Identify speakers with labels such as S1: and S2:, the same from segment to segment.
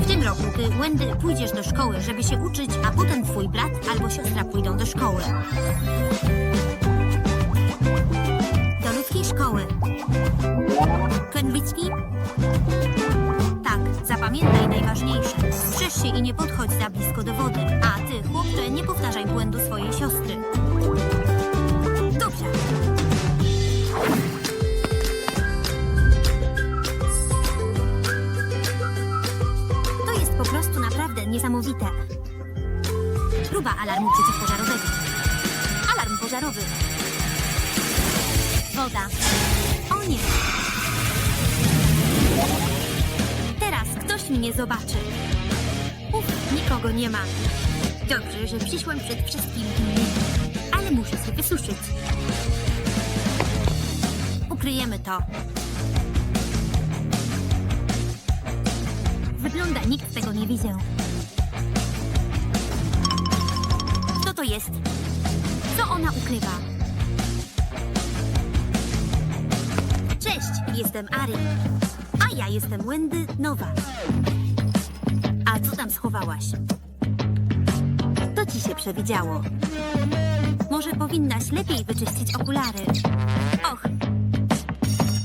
S1: W tym roku ty, Wendy, pójdziesz do szkoły, żeby się uczyć, a potem twój brat albo siostra pójdą do szkoły. Do ludzkiej szkoły. Kenwicki? Tak, zapamiętaj najważniejsze. Strzeż się i nie podchodź za blisko do wody. A ty, chłopcze, nie powtarzaj błędu swojej siostry. Niesamowite. Próba alarmu przeciwpożarowego. Alarm pożarowy. Woda. O nie. Teraz ktoś mnie zobaczy. Uf, nikogo nie ma. Dobrze, że przyszłam przed wszystkimi innymi. Ale muszę się wysuszyć. Ukryjemy to. Wygląda, nikt tego nie widział. To jest? Co ona ukrywa? Cześć, jestem Ari. A ja jestem Wendy Nowa. A co tam schowałaś? To ci się przewidziało. Może powinnaś lepiej wyczyścić okulary. Och.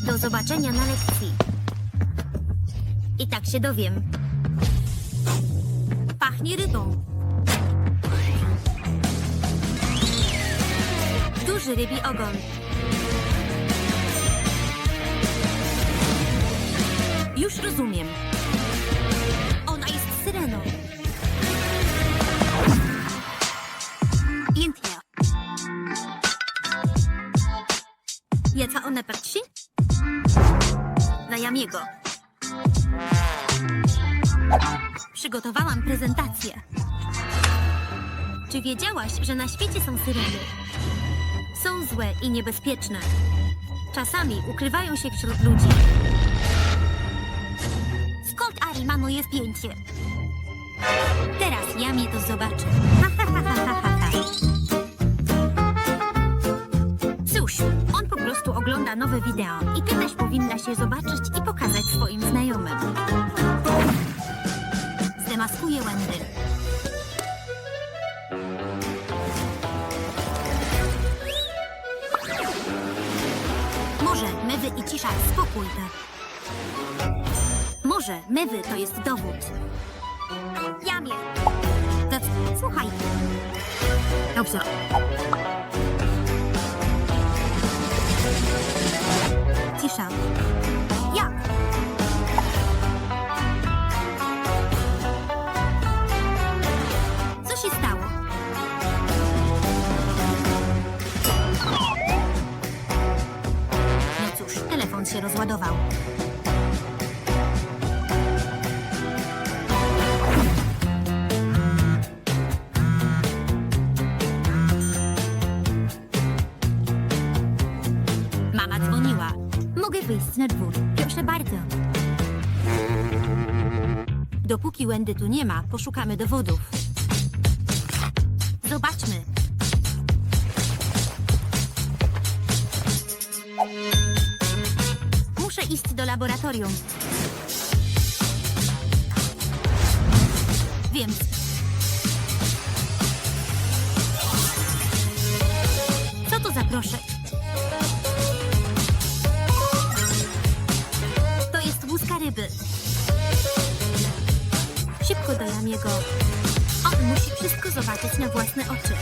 S1: Do zobaczenia na lekcji. I tak się dowiem. Pachnie rybą. Duży rybi ogon. Już rozumiem. Ona jest syreną. Pięknie. Ja co ona patrzy? Na Jamiego. Przygotowałam prezentację. Czy wiedziałaś, że na świecie są syreny? Są złe i niebezpieczne. Czasami ukrywają się wśród ludzi. Skąd Ari ma moje zdjęcie? Teraz ja mnie to zobaczę. Cóż, on po prostu ogląda nowe wideo i ty też powinnaś je zobaczyć i pokazać swoim znajomym. Zdemaskuję Wendy. Może mewy i cisza spokój te. Może mewy to jest dowód. Jamie. To, słuchaj. Dobrze. Cisza. Jak? Co się stało? Się rozładował. Mama dzwoniła. Mogę wyjść na dwór. Proszę bardzo. Dopóki Wendy tu nie ma, poszukamy dowodów. Wiem. Co to za proszek? To jest łuska ryby. Szybko do Jamiego. On musi wszystko zobaczyć na własne oczy.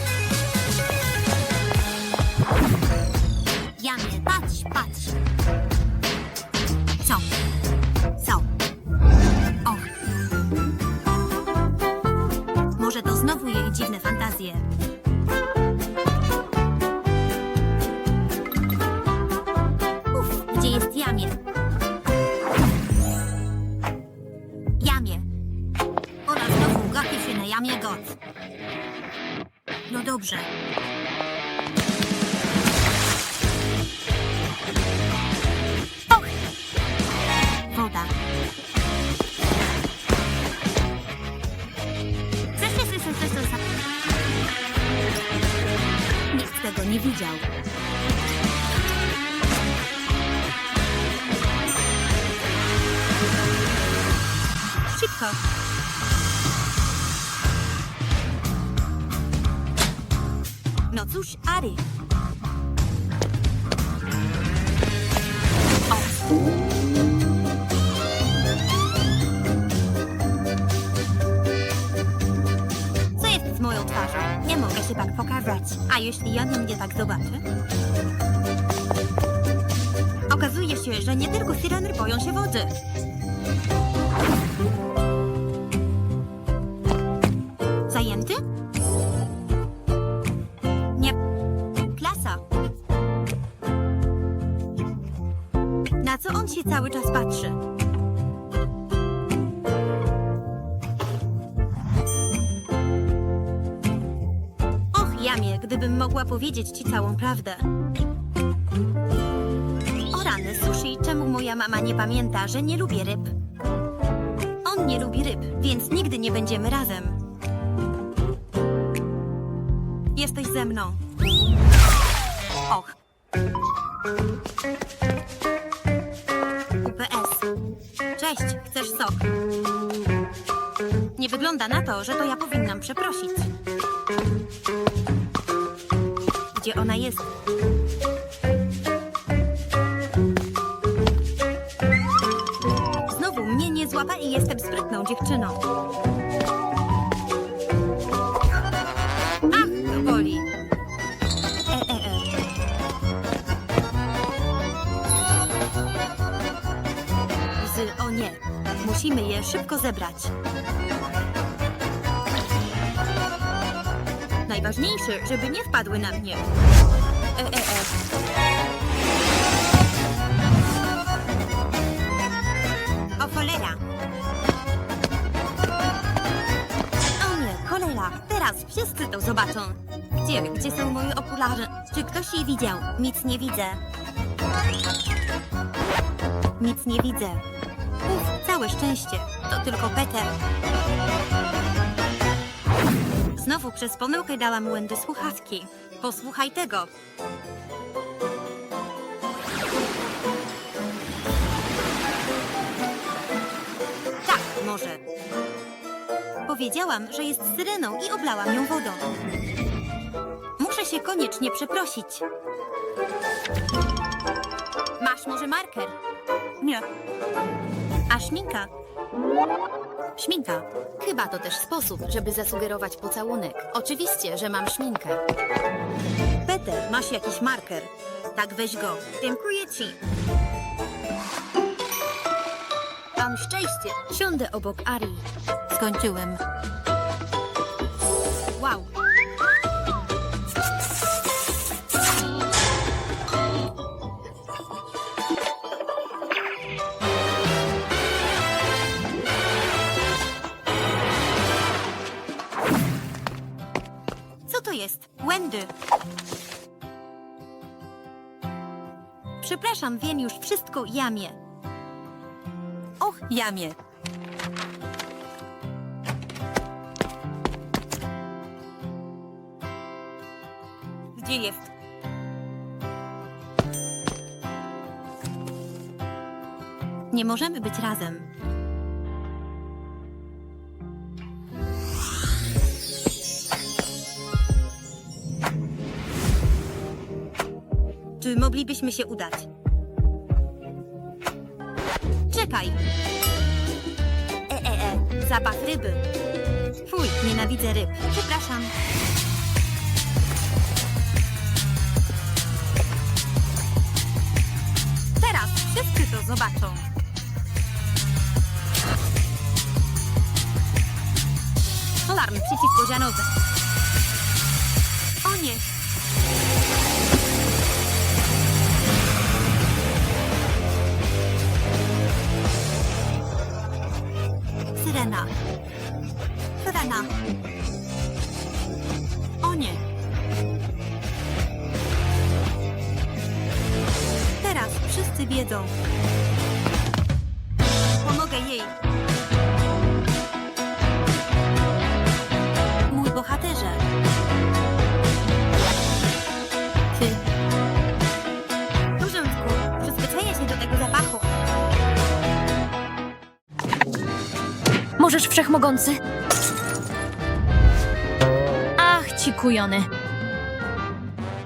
S1: O. Co jest z moją twarzą? Nie mogę się tak pokazać. A jeśli ja mnie tak zobaczę? Okazuje się, że nie tylko syreny boją się wody. Cały czas patrzy? Och, Jamie, gdybym mogła powiedzieć ci całą prawdę. O rany, sushi, czemu moja mama nie pamięta, że nie lubię ryb? On nie lubi ryb, więc nigdy nie będziemy razem. Jesteś ze mną. Och. Cześć, chcesz sok? Nie wygląda na to, że to ja powinnam przeprosić. Gdzie ona jest? Znowu mnie nie złapa i jestem sprytną dziewczyną. Nie. Musimy je szybko zebrać. Najważniejsze, żeby nie wpadły na mnie. E, e, e. O cholera! O nie, cholera! Teraz wszyscy to zobaczą. Gdzie? Gdzie są moje okulary? Czy ktoś je widział? Nic nie widzę. Nic nie widzę. Całe szczęście. To tylko Peter. Znowu przez pomyłkę dałam Wendy słuchawki. Posłuchaj tego. Tak, może. Powiedziałam, że jest syreną i oblałam ją wodą. Muszę się koniecznie przeprosić. Masz może marker? Nie. A szminka? Szminka.
S2: Chyba to też sposób, żeby zasugerować pocałunek. Oczywiście, że mam szminkę.
S1: Peter, masz jakiś marker? Tak, weź go. Dziękuję ci. Mam szczęście.
S2: Siądę obok Ari.
S1: Skończyłem. Wow. Wendy. Przepraszam, wiem już wszystko, Jamie. Och, Jamie. Gdzie jest? Nie możemy być razem. Moglibyśmy się udać? Czekaj. E, e, e. Zapach ryby. Fuj, nienawidzę ryb. Przepraszam. Teraz wszyscy to zobaczą. Alarm przeciwpożarowy.
S3: Możesz, wszechmogący. Ach, ci kujony.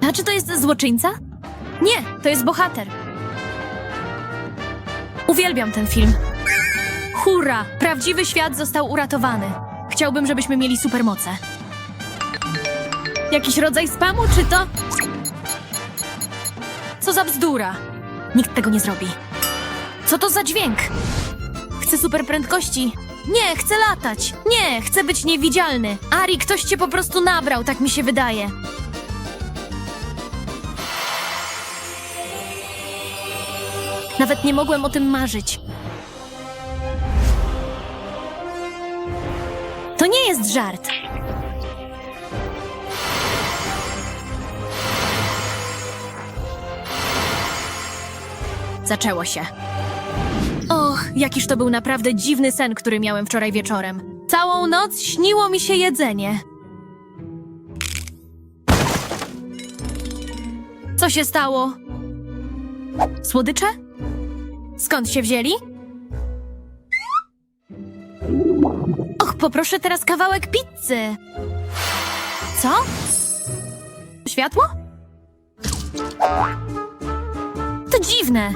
S3: A czy to jest złoczyńca? Nie, to jest bohater. Uwielbiam ten film. Hurra! Prawdziwy świat został uratowany. Chciałbym, żebyśmy mieli supermoce. Jakiś rodzaj spamu, czy to? Co za bzdura! Nikt tego nie zrobi. Co to za dźwięk? Chcę super prędkości. Nie, chcę latać. Nie, chcę być niewidzialny. Ari, ktoś cię po prostu nabrał, tak mi się wydaje. Nawet nie mogłem o tym marzyć. To nie jest żart. Zaczęło się. Jakiż to był naprawdę dziwny sen, który miałem wczoraj wieczorem. Całą noc śniło mi się jedzenie. Co się stało? Słodycze? Skąd się wzięli? Och, poproszę teraz kawałek pizzy. Co? Światło? To dziwne.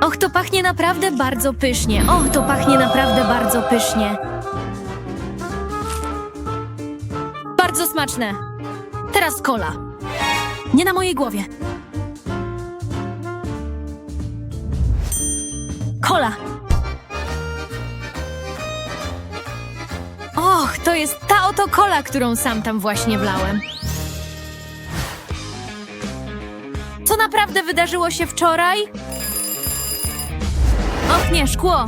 S3: Och, to pachnie naprawdę bardzo pysznie. Och, to pachnie naprawdę bardzo pysznie. Bardzo smaczne. Teraz kola. Nie na mojej głowie. Kola. Och, to jest ta oto kola, którą sam tam właśnie wlałem. Co naprawdę wydarzyło się wczoraj? Och nie, szkło!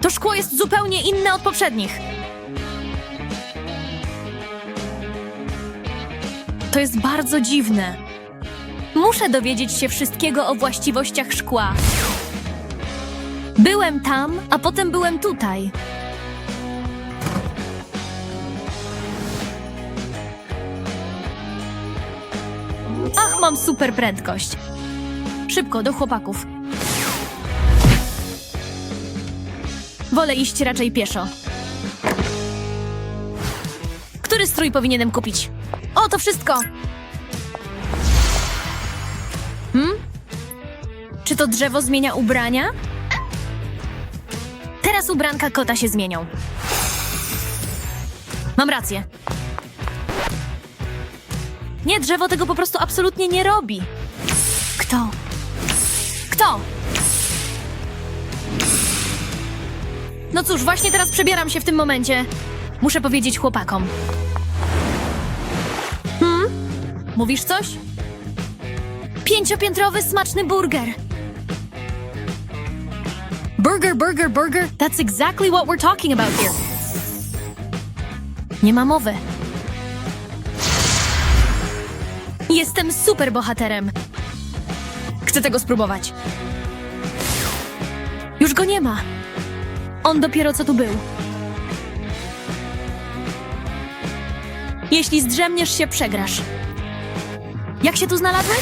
S3: To szkło jest zupełnie inne od poprzednich. To jest bardzo dziwne. Muszę dowiedzieć się wszystkiego o właściwościach szkła. Byłem tam, a potem byłem tutaj. Ach, mam super prędkość. Szybko, do chłopaków. Wolę iść raczej pieszo. Który strój powinienem kupić? O, to wszystko! Hmm? Czy to drzewo zmienia ubrania? Teraz ubranka kota się zmienią. Mam rację. Nie, drzewo tego po prostu absolutnie nie robi. Kto? No cóż, właśnie teraz przebieram się w tym momencie. Muszę powiedzieć chłopakom. Hmm? Mówisz coś? Pięciopiętrowy smaczny burger. Burger, burger, burger. That's exactly what we're talking about here. Nie ma mowy. Jestem super bohaterem. Chcę tego spróbować. Już go nie ma. On dopiero co tu był. Jeśli zdrzemniesz się, przegrasz. Jak się tu znalazłeś?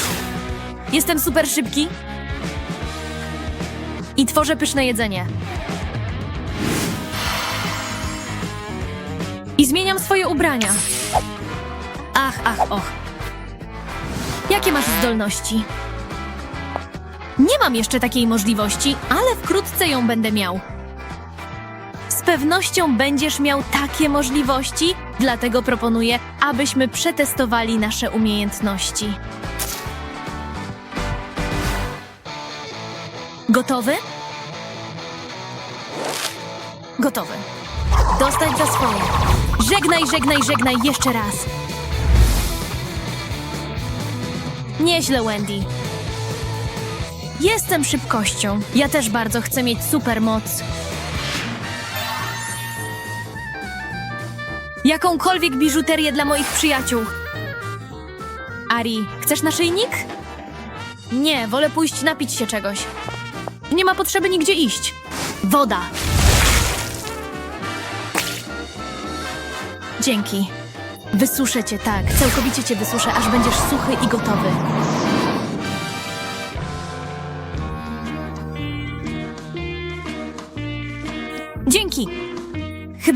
S3: Jestem super szybki. I tworzę pyszne jedzenie. I zmieniam swoje ubrania. Ach, ach, och. Jakie masz zdolności? Nie mam jeszcze takiej możliwości, ale wkrótce ją będę miał. Z pewnością będziesz miał takie możliwości, dlatego proponuję, abyśmy przetestowali nasze umiejętności. Gotowy? Gotowy. Dostać za swoje. Żegnaj, żegnaj, żegnaj jeszcze raz. Nieźle, Wendy. Jestem szybkością. Ja też bardzo chcę mieć supermoc. Jakąkolwiek biżuterię dla moich przyjaciół. Ari, chcesz naszyjnik? Nie, wolę pójść napić się czegoś. Nie ma potrzeby nigdzie iść. Woda. Dzięki. Wysuszę cię, tak. Całkowicie cię wysuszę, aż będziesz suchy i gotowy.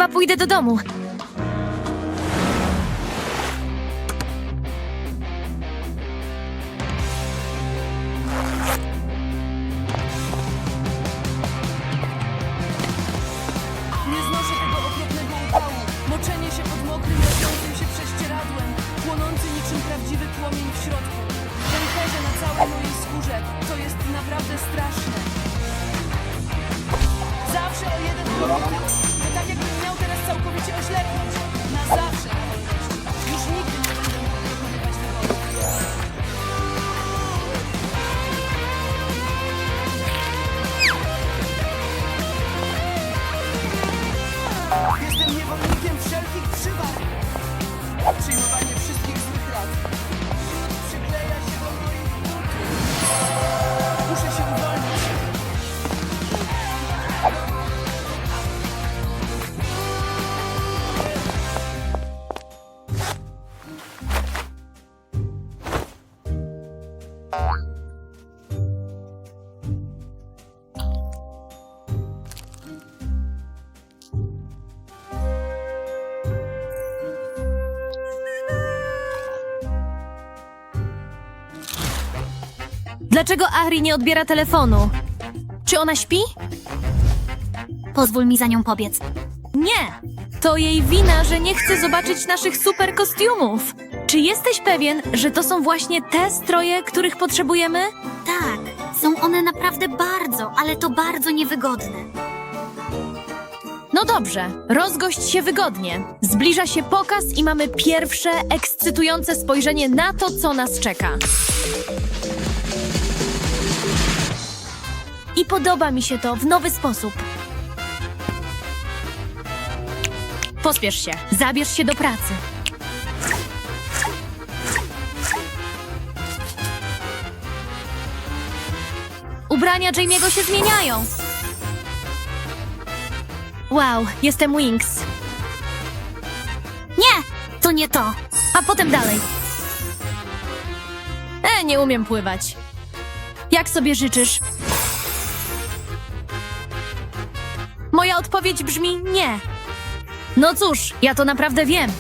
S3: Chyba pójdę do domu.
S4: Nie znoszę tego. Moczenie się pod mokrym, się prześcieradłem, płonący niczym prawdziwy płomień w środku. Na całej mojej skórze. To jest naprawdę straszne. Zawsze o jeden punkt. Całkowicie oślepnąć. Na zawsze. Już nigdy nie będę mógł wykonywać wyborów. Jestem niewolnikiem wszelkich przywar. Przyjmowanie
S3: Dlaczego Ari nie odbiera telefonu? Czy ona śpi?
S2: Pozwól mi za nią pobiec.
S3: Nie! To jej wina, że nie chce zobaczyć naszych super kostiumów. Czy jesteś pewien, że to są właśnie te stroje, których potrzebujemy?
S2: Tak, są one naprawdę bardzo, ale to bardzo niewygodne.
S3: No dobrze, rozgość się wygodnie. Zbliża się pokaz i mamy pierwsze ekscytujące spojrzenie na to, co nas czeka. I podoba mi się to w nowy sposób. Pospiesz się, zabierz się do pracy. Ubrania Jamie'ego się zmieniają. Wow, jestem Wings.
S2: Nie, to nie to.
S3: A potem dalej. E, nie umiem pływać. Jak sobie życzysz? Moja odpowiedź brzmi nie. No cóż, ja to naprawdę wiem.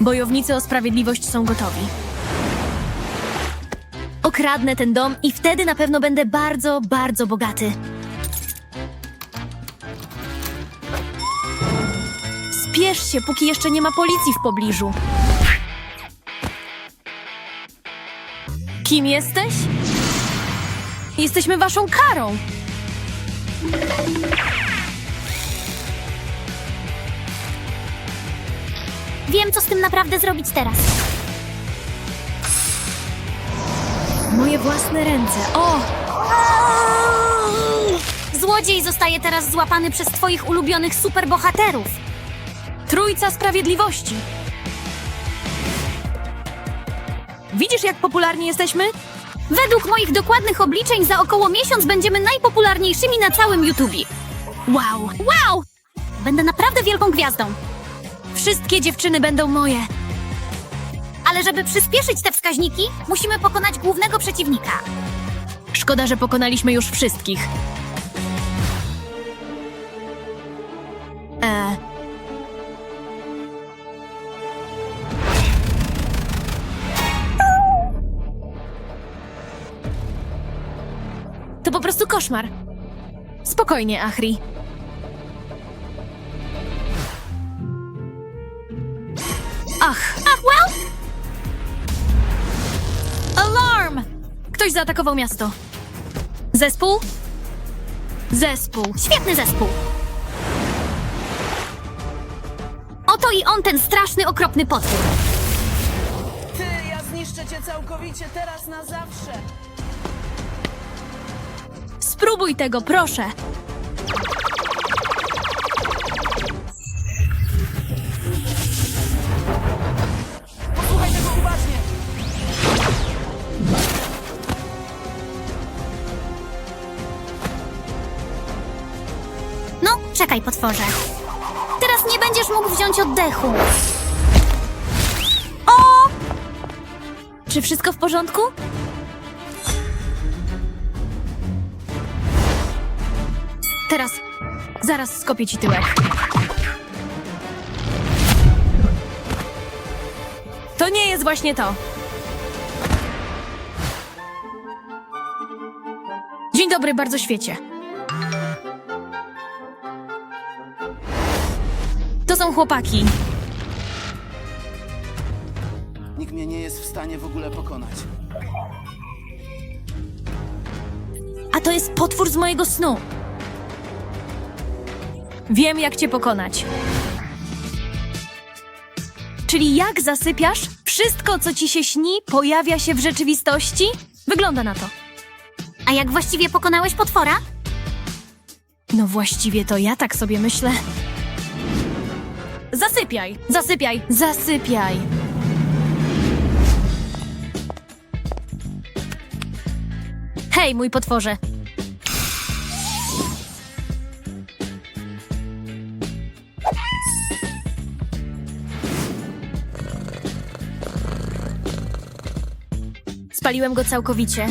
S3: Bojownicy o sprawiedliwość są gotowi. Okradnę ten dom i wtedy na pewno będę bardzo, bardzo bogaty. Spiesz się, póki jeszcze nie ma policji w pobliżu. Kim jesteś? Jesteśmy waszą karą.
S2: Wiem, co z tym naprawdę zrobić teraz.
S3: Moje własne ręce. O!
S2: Złodziej zostaje teraz złapany przez twoich ulubionych superbohaterów.
S3: Trójca Sprawiedliwości. Widzisz, jak popularni jesteśmy?
S2: Według moich dokładnych obliczeń za około miesiąc będziemy najpopularniejszymi na całym YouTubie.
S3: Wow!
S2: Wow! Będę naprawdę wielką gwiazdą.
S3: Wszystkie dziewczyny będą moje.
S2: Ale żeby przyspieszyć te wskaźniki, musimy pokonać głównego przeciwnika.
S3: Szkoda, że pokonaliśmy już wszystkich. Koszmar. Spokojnie, Achri. Ach,
S2: Ach, well!
S3: alarm! Ktoś zaatakował miasto. Zespół? Zespół.
S2: Świetny zespół. Oto i on, ten straszny, okropny potwór.
S4: Ty, ja zniszczę cię całkowicie teraz na zawsze.
S3: Spróbuj tego, proszę.
S4: Posłuchaj tego uważnie.
S2: No, czekaj, potworze. Teraz nie będziesz mógł wziąć oddechu. O!
S3: Czy wszystko w porządku? Teraz zaraz skopię ci tyłek. To nie jest właśnie to. Dzień dobry, bardzo świecie. To są chłopaki.
S5: Nikt mnie nie jest w stanie w ogóle pokonać.
S3: A to jest potwór z mojego snu. Wiem, jak cię pokonać. Czyli jak zasypiasz, wszystko, co ci się śni, pojawia się w rzeczywistości? Wygląda na to.
S1: A jak właściwie pokonałeś potwora?
S3: No właściwie to ja tak sobie myślę. Zasypiaj, zasypiaj, zasypiaj. Hej, mój potworze. Spaliłem go całkowicie.